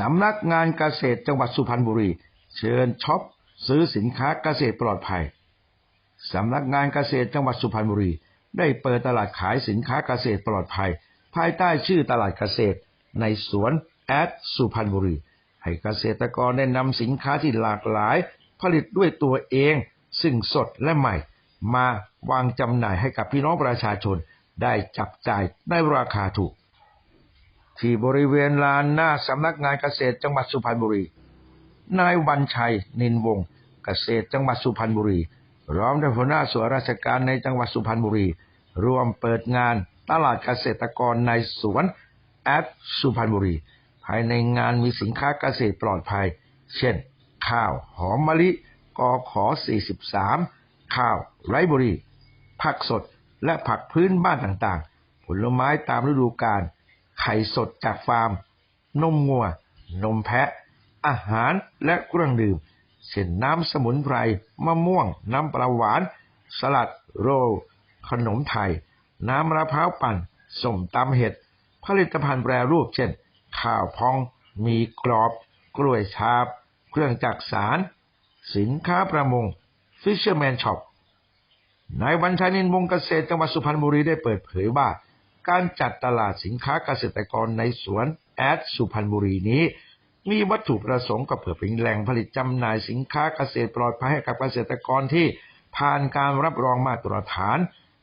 สำนักงานเกษตรจังหวัดสุพรรณบุรี เชิญช็อปซื้อสินค้าเกษตรปลอดภัย สำนักงานเกษตรจังหวัดสุพรรณบุรี ได้เปิดตลาดขายสินค้าเกษตรปลอดภัย ภายใต้ชื่อตลาดเกษตร ในสวนแอดสุพรรณบุรี ให้เกษตรกรได้นำสินค้าที่หลากหลาย ผลิตด้วยตัวเอง ซึ่งสดและใหม่ มาวางจำหน่ายให้กับพี่น้องประชาชน ได้จับจ่ายในราคาถูก ที่บริเวณลานหน้าสำนักงานเกษตรจังหวัดสุพรรณบุรี นายวันชัย นินวงศ์เกษตรจังหวัดสุพรรณบุรีร้อมด้วยหัวหน้าส่วนราชการในจังหวัดสุพรรณบุรี ร่วมเปิดงานตลาดเกษตรกรในสวนแอดสุพรรณบุรี ภายในงานมีสินค้าเกษตรปลอดภัย เช่น ข้าวหอมมะลิกอขอ 43 ข้าวไรบอรี่ผักสดและผักพื้นบ้านต่างๆ ผลไม้ตามฤดูกาล ไข่สดจากฟาร์ม นมงัว นมแพะ อาหารและเครื่องดื่ม เช่นน้ำสมุนไพร มะม่วง น้ำปลาหวาน สลัด โรลขนมไทย น้ำมะพร้าวปั่นส้มตำเห็ด ผลิตภัณฑ์แปรรูปเช่น ข้าวพอง มีกรอบ กล้วยชาบ เครื่องจักสาร สินค้าประมง Fisherman Shop นายวันชัยนินวงเกษตรจังหวัดสุพรรณบุรีได้เปิดเผยว่า การจัดตลาดสินค้าเกษตรกรในสวนแอดสุพรรณบุรีนี้ มีวัตถุประสงค์ก็เพื่อเป็นแหล่งผลิตจำหน่ายสินค้าเกษตรปลอดภัยให้กับเกษตรกรที่ผ่านการรับรองมาตรฐาน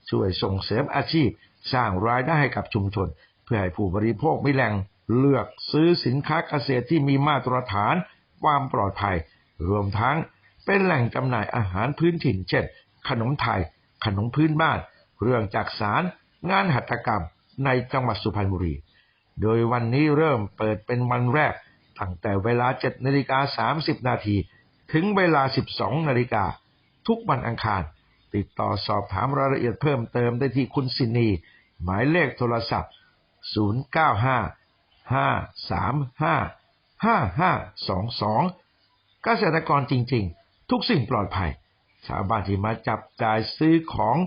ช่วยส่งเสริมอาชีพ สร้างรายได้ให้กับชุมชน เพื่อให้ผู้บริโภคมีแหล่งเลือกซื้อสินค้าเกษตรที่มีมาตรฐาน ความปลอดภัย รวมทั้งเป็นแหล่งจำหน่ายอาหารพื้นถิ่นเช่น ขนมไทย ขนมพื้นบ้าน เรื่องจักสาร งานหัตถกรรม ในจังหวัดสุพรรณบุรี โดยวันนี้เริ่มเปิดเป็นวันแรก ตั้งแต่เวลา 7 นาฬิกา 30 นาที ถึงเวลา 12 นาฬิกา ทุกวันอังคาร ติดต่อสอบถามรายละเอียดเพิ่มเติมได้ที่คุณสินี หมายเลขโทรศัพท์ 095 535 5522 เกษตรกรจริง ๆ ทุกสิ่งปลอดภัย ชาวบ้านที่มาจับจ่ายซื้อของ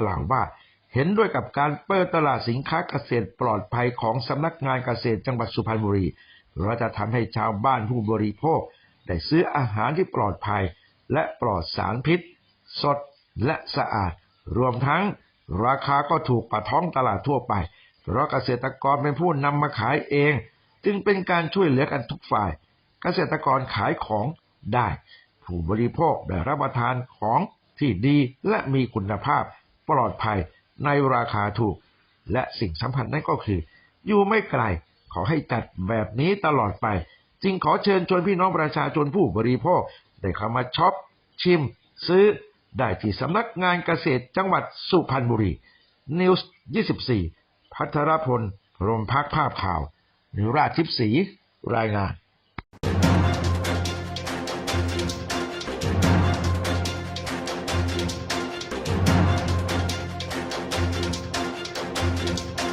กล่าวว่า เห็นด้วยกับการเปิดตลาดสินค้าเกษตรปลอดภัยของสำนักงานเกษตรจังหวัดสุพรรณบุรีเราจะทำให้ชาวบ้านผู้บริโภค ได้ซื้ออาหารที่ปลอดภัย และปลอดสารพิษ สดและสะอาด รวมทั้งราคาก็ถูกกว่าท้องตลาดทั่วไป เพราะเกษตรกรเป็นผู้นำมาขายเอง จึงเป็นการช่วยเหลือกันทุกฝ่าย เกษตรกรขายของได้ ผู้บริโภคได้รับประทานของที่ดีและมีคุณภาพปลอดภัย ในราคาถูก และสิ่งสำคัญนั่นก็คือ อยู่ไม่ไกลขอให้จัดแบบนี้ตลอดไป จึงขอเชิญชวนพี่น้องประชาชนผู้บริโภค ได้เข้ามาช็อป ชิม ซื้อ ได้ที่สำนักงานเกษตรจังหวัดสุพรรณบุรีนิวส์24 พัทรพลรมพักภาพข่าวนิราชทิพย์ศรีรายงาน